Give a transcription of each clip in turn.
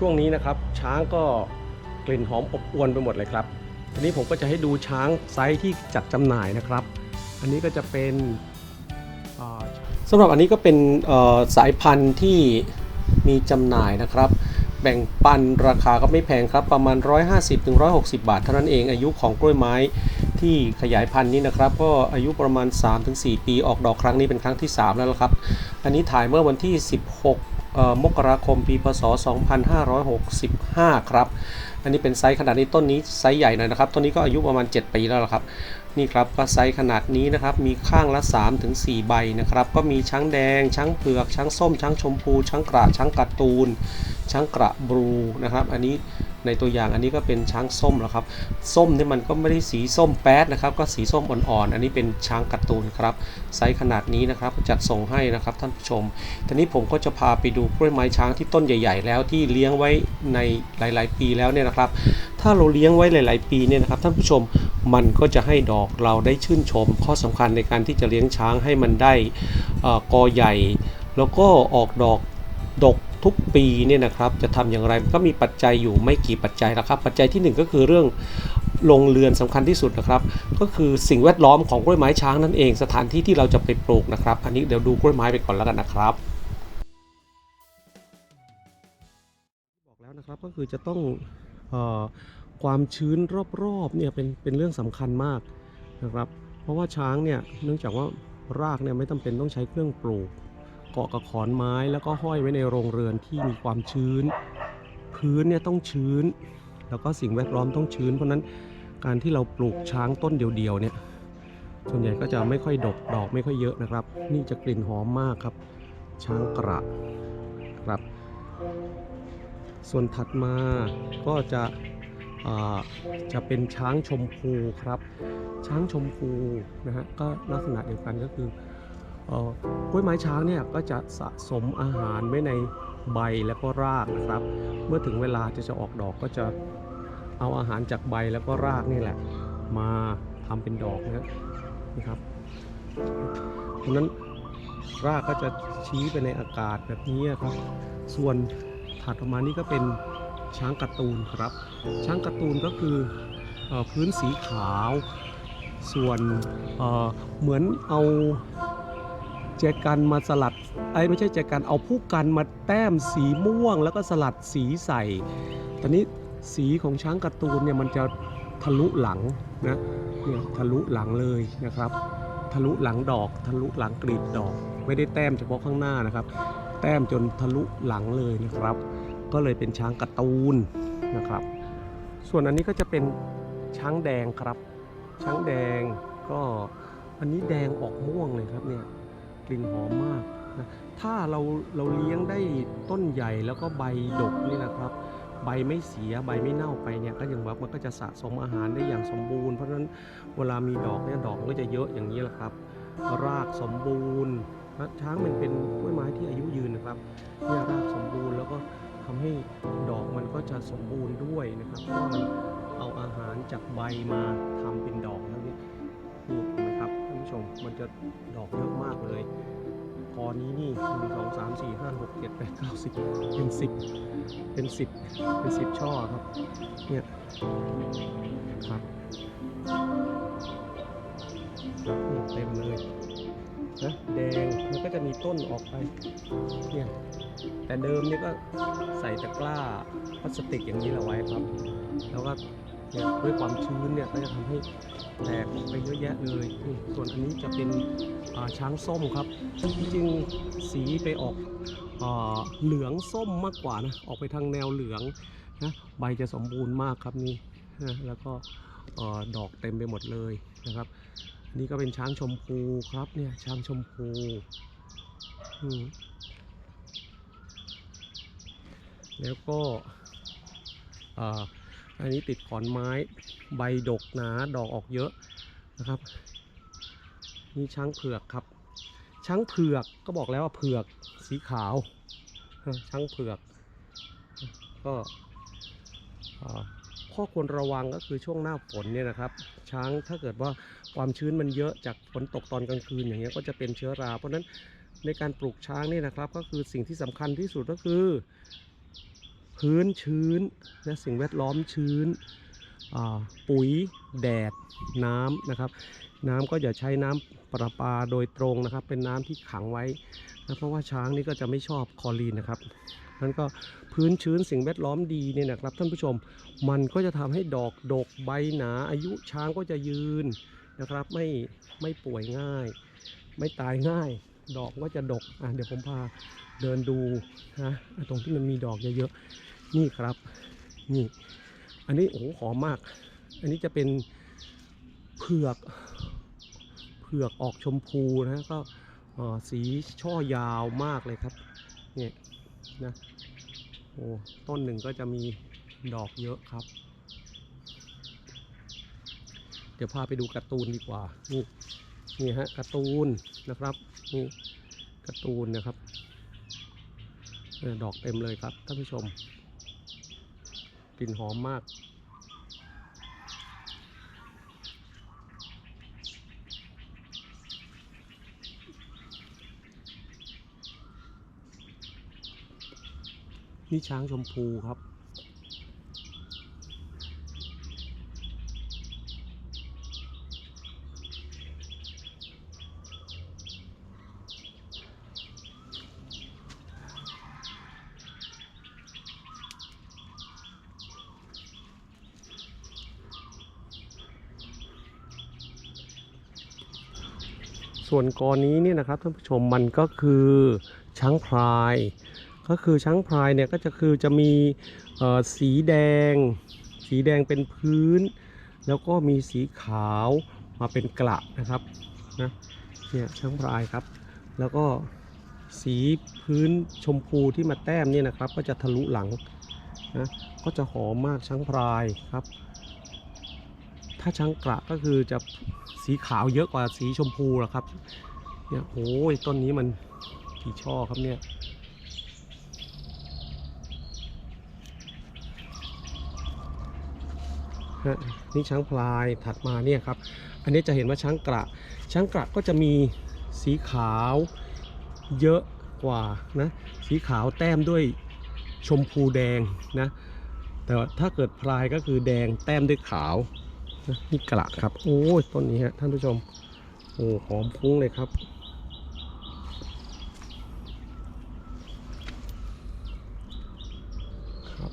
ช่วงนี้นะครับ ช้างก็กลิ่นหอมอบอวนไปหมดเลยครับ ทีนี้ผมก็จะให้ดูช้างไซส์ที่จัดจำหน่ายนะครับ อันนี้ก็จะเป็นอ่าสำหรับอันนี้ก็เป็นสายพันธุ์ที่มีจำหน่ายนะครับ แบ่งปันราคาก็ไม่แพงครับ ประมาณ 150-160 บาท เท่านั้นเองอายุของกล้วยไม้ที่ขยายพันธุ์นี้นะครับ ก็อายุประมาณ 3-4 ปีออกดอกครั้งนี้เป็นครั้งที่ 3 แล้วครับ อันนี้ถ่ายเมื่อวันที่ 16 มกราคมปีพศ 2565 ครับ อันนี้เป็นไซส์ขนาดนี้ต้นนี้ไซส์ใหญ่หน่อยนะครับ ต้นนี้ก็อายุประมาณ 7 ปีแล้วครับ นี่ครับก็ไซส์ขนาดนี้นะครับ มีข้างละ 3-4 ใบนะครับ ก็มีช้างแดง ช้างเผือก ช้างส้ม ช้างชมพู ช้างกระช้างการ์ตูน ช้างกระบลูนะครับ อันนี้ในตัวอย่างอันนี้ก็เป็นช้างส้มแล้วครับ ส้มนี่มันก็ไม่ได้สีส้มแป๊ดนะครับ ก็สีส้มอ่อนๆ อันนี้เป็นช้างการ์ตูนครับ ไซส์ขนาดนี้นะครับ จัดส่งให้นะครับท่านผู้ชม ทีนี้ผมก็จะพาไปดูกล้วยไม้ช้างที่ต้นใหญ่ ๆ แล้วที่เลี้ยงไว้ในหลาย ๆ ปีแล้วเนี่ยนะครับ ถ้าเราเลี้ยงไว้หลาย ๆ ปีเนี่ยนะครับท่านผู้ชม มันก็จะให้ดอกเราได้ชื่นชม ข้อสำคัญในการที่จะเลี้ยงช้างให้มันได้อกอใหญ่ แล้วก็ออกดอกดก ทุกปีเนี่ยนะครับจะทำอย่างไรก็มีปัจจัยอยู่ไม่กี่ปัจจัยนะครับ ปัจจัยที่หนึ่งก็คือเรื่องโรงเรือนสำคัญที่สุดนะครับ ก็คือสิ่งแวดล้อมของกล้วยไม้ช้างนั่นเองสถานที่ที่เราจะไปปลูกนะครับ อันนี้เดี๋ยวดูกล้วยไม้ไปก่อนแล้วกันนะครับบอกแล้วนะครับก็คือจะต้องออความชื้นรอบๆเนี่ยเป็นเป็นเรื่องสำคัญมากนะครับ เพราะว่าช้างเนี่ยเนื่องจากว่ารากเนี่ยไม่จำเป็นต้องใช้เครื่องปลูก เกาะกับขอนไม้แล้วก็ห้อยไว้ในโรงเรือนที่มีความชื้น พื้นเนี่ยต้องชื้น แล้วก็สิ่งแวดล้อมต้องชื้น เพราะนั้นการที่เราปลูกช้างต้นเดียวๆเนี่ยส่วนใหญ่ก็จะไม่ค่อยดกดอกไม่ค่อยเยอะนะครับ นี่จะกลิ่นหอมมากครับ ช้างกระครับ ส่วนถัดมาก็จะจะเป็นช้างชมพูครับ ช้างชมพูนะฮะก็ลักษณะเดียวกันก็คือ กล้วยไม้ช้างเนี่ยก็จะสะสมอาหารไว้ในใบแล้วก็รากนะครับ เมื่อถึงเวลาจะจะออกดอกก็จะเอาอาหารจากใบแล้วก็รากนี่แหละ มาทำเป็นดอกนะครับเพราะนั้นรากก็จะชี้ไปในอากาศแบบนี้ครับ ส่วนถัดออกมานี่ก็เป็นช้างการ์ตูนครับ ช้างการ์ตูนก็คืออพื้นสีขาว ส่วนเเหมือนเอา แจกันมาสลัดไอ้ไม่ใช่แจกันเอาผู้กันมาแต้มสีม่วง แล้วก็สลัดสีใส่ตอนนี้สีของช้างการ์ตูนเนี่ยมันจะทะลุหลังนะเนี่ยทะลุหลังเลยนะครับ ทะลุหลังดอก ทะลุหลังกลีบดอก ไม่ได้แต้มเฉพาะข้างหน้านะครับ แต้มจนทะลุหลังเลยนะครับ ก็เลยเป็นช้างการ์ตูนนะครับ ส่วนอันนี้ก็จะเป็นช้างแดงครับ ช้างแดงก็อันนี้แดงออกม่วงเลยครับเนี่ย กลิ่นหอมมากนะถ้าเราเราเลี้ยงได้ต้นใหญ่แล้วก็ใบดกนี่นะครับ ใบไม่เสียใบไม่เน่าไปเนี่ยก็ยังว่ามันก็จะสะสมอาหารได้อย่างสมบูรณ์ เพราะฉะนั้นเวลามีดอกเนี่ยดอกก็จะเยอะอย่างนี้แหละครับ รากสมบูรณ์ช้างมันเป็นกล้วยไม้ที่อายุยืนนะครับเนี่ยรากสมบูรณ์แล้วก็ทำให้ดอกมันก็จะสมบูรณ์ด้วยนะครับเพราะว่ามันเอาอาหารจากใบมาทำเป็นดอก ชม มันจะดอกเยอะมากเลยพอนี้นี่หนึ่งสองสามสี่ห้าหกเจ็ดแปดเก้าสิบเป็นสิบเป็นสิบเป็นสิบช่อครับ เนี่ยครับนี่เต็มเลยนะแดงมันก็จะมีต้นออกไปเนี่ยแต่เดิมเนี่ยก็ใส่ตะกร้าพลาสติกอย่างนี้แหละไว้ครับ แล้วก็ เนี่ยด้วยความชื้นเนี่ยก็จะทำให้แตกไปเยอะแยะเลยนี่ส่วนอันนี้จะเป็นช้างส้มครับจริงๆสีไปออกอเหลืองส้มมากกว่านะออกไปทางแนวเหลืองนะใบจะสมบูรณ์มากครับนี่นะแล้วก็อดอกเต็มไปหมดเลยนะครับ นี่ก็เป็นช้างชมพูครับเนี่ยช้างชมพูแล้วก็ อันนี้ติดขอนไม้ใบดกหนาดอกออกเยอะนะครับ นี่ช้างเผือกครับ ช้างเผือกก็บอกแล้วว่าเผือกสีขาว ช้างเผือก ก็ข้อควรระวังก็คือช่วงหน้าฝนเนี่ยนะครับ ช้างถ้าเกิดว่าความชื้นมันเยอะจากฝนตกตอนกลางคืนอย่างเงี้ยก็จะเป็นเชื้อรา เพราะฉะนั้นในการปลูกช้างเนี่ยนะครับ ก็คือสิ่งที่สำคัญที่สุดก็คือ พื้นชื้นและสิ่งแวดล้อมชื้น ปุ๋ยแดดน้ำนะครับ น้ำก็อย่าใช้น้ำประปาโดยตรงนะครับ เป็นน้ำที่ขังไว้นะเพราะว่าช้างนี่ก็จะไม่ชอบคอรีนนะครับนั้นก็พื้นชื้นสิ่งแวดล้อมดีเนี่ยนะครับท่านผู้ชมมันก็จะทำให้ดอกดกใบหนา อายุช้างก็จะยืนนะครับไม่ไม่ป่วยง่าย ไม่ตายง่าย ดอกก็จะดกอะเดี๋ยวผมพาเดินดูนะตรงที่มันมีดอกเยอะๆ นี่ครับ นี่ อันนี้โอ้โหหอมมาก อันนี้จะเป็นเผือกเผือกออกชมพูนะก็สีช่อยาวมากเลยครับ เนี่ยนะโอ้ต้นหนึ่งก็จะมีดอกเยอะครับ เดี๋ยวพาไปดูการ์ตูนดีกว่า นี่นี่ฮะการ์ตูนนะครับนี่การ์ตูนนะครับดอกเต็มเลยครับท่านผู้ชม กลิ่นหอมมาก นี่ช้างชมพูครับ ส่วนกอนี้เนี่ยนะครับท่านผู้ชมมันก็คือช้างพลาย ก็คือช้างพลายเนี่ยก็จะคือจะมีสีแดง สีแดงเป็นพื้น แล้วก็มีสีขาวมาเป็นกระนะครับนะเนี่ยช้างพลายครับ แล้วก็สีพื้นชมพูที่มาแต้มเนี่ยนะครับ ก็จะทะลุหลังนะก็จะหอมมากช้างพลายครับ ถ้าช้างกระก็คือจะสีขาวเยอะกว่าสีชมพูหรอครับ เนี่ยโอ้ยต้นนี้มันกี่ช่อครับเนี่ยฮะนี่ช้างพลายถัดมาเนี่ยครับ อันนี้จะเห็นว่าช้างกระ ช้างกระก็จะมีสีขาวเยอะกว่านะ สีขาวแต้มด้วยชมพูแดงนะ แต่ถ้าเกิดพลายก็คือแดงแต้มด้วยขาว นี่กระครับ โอ้ยต้นนี้ฮะท่านผู้ชม โอ้หอมฟุ้งเลยครับครับ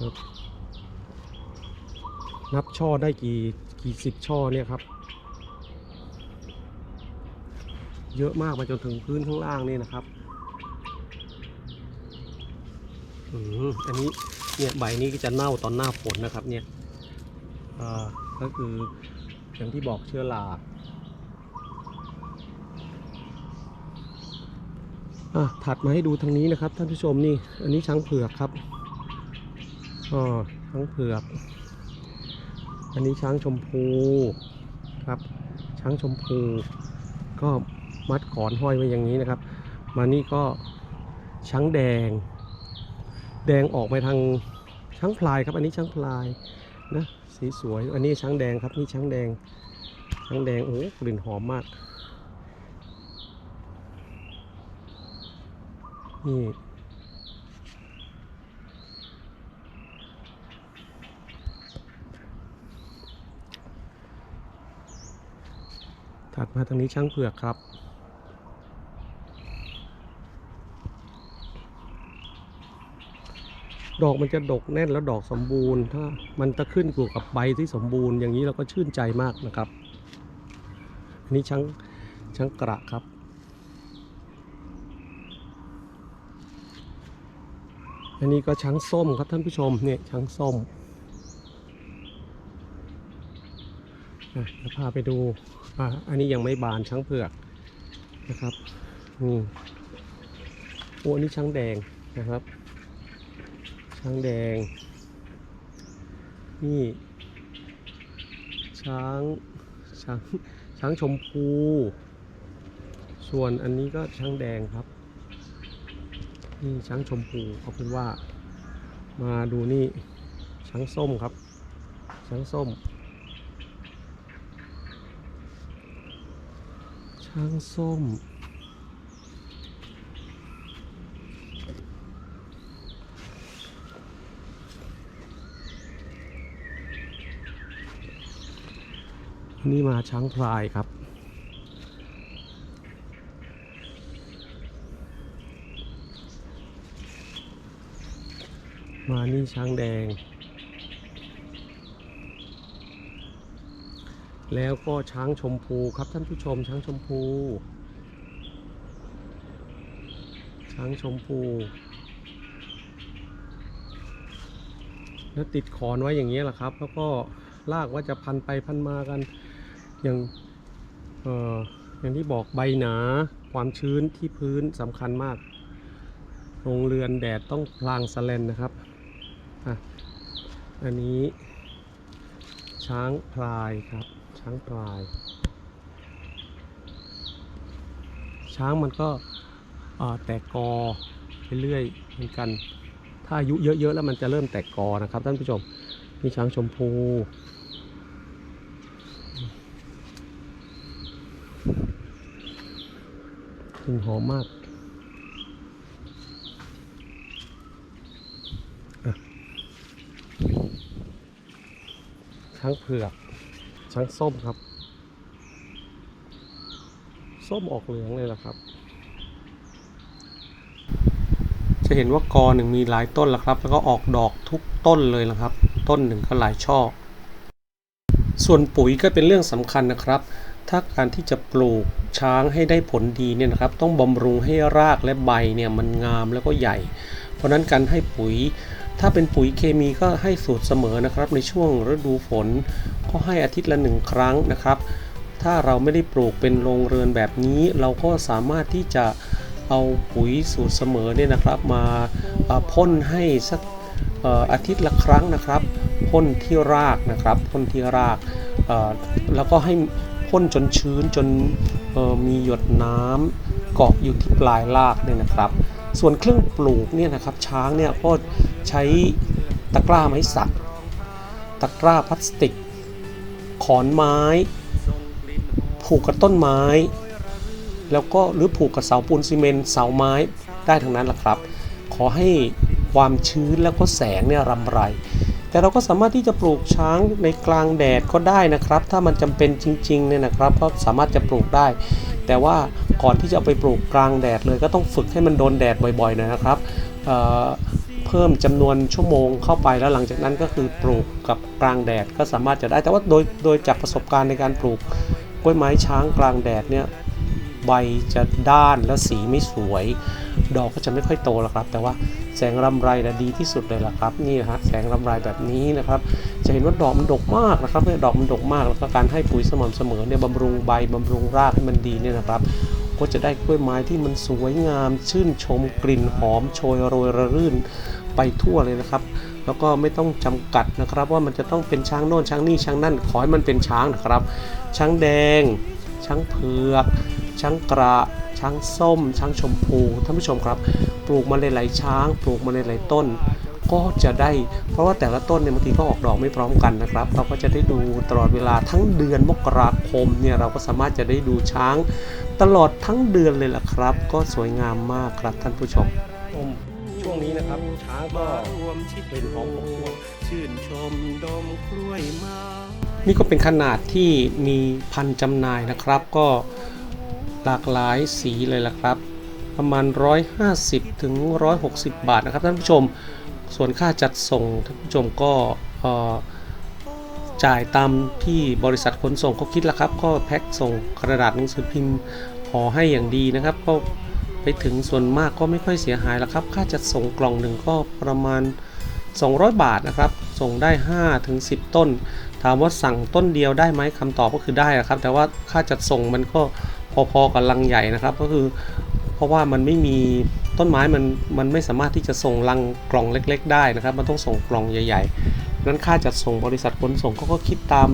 ครับนับช่อได้กี่กี่สิบช่อเนี่ยครับ เยอะมากมาจนถึงพื้นข้างล่างนี่นะครับ อืมอันนี้ เนี่ยใบนี้ก็จะเน่าตอนหน้าฝนนะครับเนี่ยอ่าก็คืออย่างที่บอกเชื้อราอะถัดมาให้ดูทางนี้นะครับท่านผู้ชมนี่อันนี้ช้างเผือกครับอ๋อช้างเผือก อันนี้ช้างชมพูครับ ช้างชมพูก็มัดขอนห้อยไว้อย่างนี้นะครับ มานี่ก็ช้างแดง แดงออกไปทางช้างพลายครับ อันนี้ช้างพลายนะสีสวย อันนี้ช้างแดงครับนี่ช้างแดง ช้างแดงโอ้กลิ่นหอมมาก นี่ถัดมาทางนี้ช้างเผือกครับ ดอกมันจะดกแน่นแล้วดอกสมบูรณ์ ถ้ามันจะขึ้นอยู่กับใบที่สมบูรณ์อย่างนี้เราก็ชื่นใจมากนะครับอันนี้ช้างช้างกระครับอันนี้ก็ช้างส้มครับท่านผู้ชมเนี่ยช้างส้มอะเดี๋ยวพาไปดูอ่าอันนี้ยังไม่บานช้างเผือกนะครับอืมโอ้อันนี้ช้างแดงนะครับ ช้างแดง นี่ ช้างช้างช้างชมพู ส่วนอันนี้ก็ช้างแดงครับ นี่ช้างชมพูเอาเป็นว่า มาดูนี่ช้างส้มครับ ช้างส้ม ช้างส้ม นี่มาช้างพลายครับ มานี่ช้างแดง แล้วก็ช้างชมพูครับท่านผู้ชมช้างชมพู ช้างชมพู แล้วติดขอนไว้อย่างนี้แหละครับ แล้วก็ลากว่าจะพันไปพันมากัน ย่างอย่างที่บอกใบหนาความชื้นที่พื้นสำคัญมากโรงเรือนแดดต้องพลางสแลนนะครับอะอันนี้ ช้างพลายครับ ช้างพลาย ช้างมันก็แตกกอไปเรื่อยเหมือนกัน ถ้าอายุเยอะๆแล้วมันจะเริ่มแตกกอนะครับท่านผู้ชมนี่ช้างชมพู ลิ่นหอมมากช้างเผือกช้างส้มครับ ส้มออกเหลืองเลยล่ะครับ จะเห็นว่ากอหนึ่งมีหลายต้นล้วครับ แล้วก็ออกดอกทุกต้นเลยนะครับ ต้นหนึ่งก็หลายช่อ ส่วนปุ๋ยก็เป็นเรื่องสำคัญนะครับ ถ้าการที่จะปลูกช้างให้ได้ผลดีเนี่ยนะครับ ต้องบำรุงให้รากและใบเนี่ยมันงามแล้วก็ใหญ่ เพราะนั้นการให้ปุ๋ย ถ้าเป็นปุ๋ยเคมีก็ให้สูตรเสมอนะครับ ในช่วงฤดูฝนก็ให้อาทิตย์ละหนึ่งครั้งนะครับ ถ้าเราไม่ได้ปลูกเป็นโรงเรือนแบบนี้ เราก็สามารถที่จะเอาปุ๋ยสูตรเสมอเนี่ยนะครับ มาพ่นให้สักอาทิตย์ละครั้งนะครับพ่นที่รากนะครับพ่นที่รากแล้วก็ให้ พ่นจนชื้นจนมีหยดน้ำเกาะอยู่ที่ปลายรากเนี่ยนะครับ ส่วนเครื่องปลูกเนี่ยนะครับช้างเนี่ยก็ใช้ตะกร้าไม้สัก ตะกร้าพลาสติก ขอนไม้ ผูกกับต้นไม้ แล้วก็หรือผูกกับเสาปูนซีเมนต์เสาไม้ได้ทั้งนั้นแหละครับ ขอให้ความชื้นแล้วก็แสงเนี่ยรำไร แต่เราก็สามารถที่จะปลูกช้างในกลางแดดก็ได้นะครับ ถ้ามันจำเป็นจริงๆเนี่ยนะครับก็สามารถจะปลูกได้ แต่ว่าก่อนที่จะเอาไปปลูกกลางแดดเลยก็ต้องฝึกให้มันโดนแดดบ่อยๆหนอยนะครับเเพิ่มจำนวนชั่วโมงเข้าไปแล้วหลังจากนั้นก็คือปลูกกับกลางแดดก็สามารถจะได้ แต่ว่าโดยโดยจากประสบการณ์ในการปลูกกล้วยไม้ช้างกลางแดดเนี่ย ใบจะด้านและสีไม่สวย ดอกก็จะไม่ค่อยโตหรอกครับ แต่ว่าแสงรำไรนะดีที่สุดเลยล่ะครับนี่นะฮะแสงรำไรแบบนี้นะครับ จะเห็นว่าดอกมันดกมากนะครับเนี่ยดอกมันดกมากแล้วก็การให้ปุ๋ยสม่ำเสมอเนี่ยบำรุงใบบำรุงรากให้มันดีเนี่ยนะครับ ก็จะได้กล้วยไม้ที่มันสวยงาม ชื่นชมกลิ่นหอมโชยโรยระรื่นไปทั่วเลยนะครับแล้วก็ไม่ต้องจำกัดนะครับ ว่ามันจะต้องเป็นช้างโน่นช้างนี่ช้างนั่นขอให้มันเป็นช้างนะครับ ช้างแดง ช้างเผือก ช้างกระช้างส้ม ช้างชมพูท่านผู้ชมครับ ปลูกมาหลายๆช้าง ปลูกมาหลายๆต้น ก็จะได้ เพราะว่าแต่ละต้นเนี่ยบางทีก็ออกดอกไม่พร้อมกันนะครับ เราก็จะได้ดูตลอดเวลาทั้งเดือนมกราคมเนี่ยเราก็สามารถจะได้ดูช้างตลอดทั้งเดือนเลยล่ะครับ ก็สวยงามมากครับท่านผู้ชมช่วงนี้นะครับช้างก็รวมชิดเป็นของปกครองชื่นชมดมกล้วยไม้ นี่ก็เป็นขนาดที่มีพันจำหน่ายนะครับ ก็หลากหลายสีเลยละครับ ประมาณ 150ถึง160 บาทนะครับท่านผู้ชม ส่วนค่าจัดส่งท่านผู้ชมก็จ่ายตามที่บริษัทขนส่งเขาคิดแล้วครับ ก็แพ็คส่งกระดาษหนังสือพิมพ์ห่อให้อย่างดีนะครับ ก็ไปถึงส่วนมากก็ไม่ค่อยเสียหายแล้วครับ ค่าจัดส่งกล่องหนึ่งก็ประมาณ 200 บาทนะครับ ส่งได้5ถึง10 ต้น ถามว่าสั่งต้นเดียวได้ไหมคำตอบก็คือได้นะครับ แต่ว่าค่าจัดส่งมันก็พอๆกับลังใหญ่นะครับ ก็คือเพราะว่ามันไม่มีต้นไม้มันมันไม่สามารถที่จะส่งลังกล่องเล็ก ๆ ได้นะครับ มันต้องส่งกล่องใหญ่ๆนั้นค่าจัดส่งบริษัทขนส่งก็คิดตาม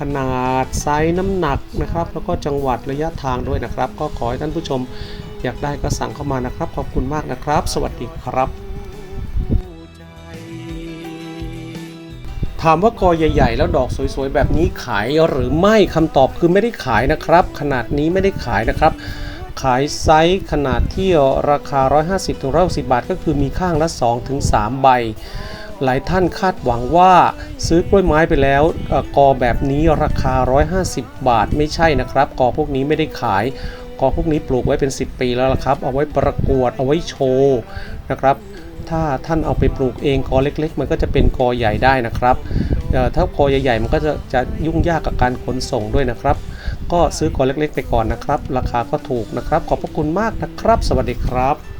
ขนาดไซส์น้ำหนักนะครับ แล้วก็จังหวัดระยะทางด้วยนะครับ ก็ขอให้ท่านผู้ชมอยากได้ก็สั่งเข้ามานะครับ ขอบคุณมากนะครับ สวัสดีครับ ถามว่ากอใหญ่ ๆ แล้วดอกสวยๆ แบบนี้ขายหรือไม่คำตอบคือไม่ได้ขายนะครับ ขนาดนี้ไม่ได้ขายนะครับ ขายไซส์ขนาดที่ราคา 150-160 บาท ก็คือมีข้างละ 2-3 ใบ หลายท่านคาดหวังว่าซื้อกล้วยไม้ไปแล้วกอแบบนี้ราคา 150 บาทไม่ใช่นะครับ กอพวกนี้ไม่ได้ขายกอพวกนี้ปลูกไว้เป็น 10 ปีแล้วล่ะครับ เอาไว้ประกวดเอาไว้โชว์นะครับ ถ้าท่านเอาไปปลูกเองกอเล็ก ๆ มันก็จะเป็นกอใหญ่ได้นะครับเอ่อถ้ากอใหญ่ๆมันก็จะจะยุ่งยากกับการขนส่งด้วยนะครับ ก็ซื้อกอเล็ก ๆ ไปก่อนนะครับ ราคาก็ถูกนะครับ ขอบพระคุณมากนะครับ สวัสดีครับ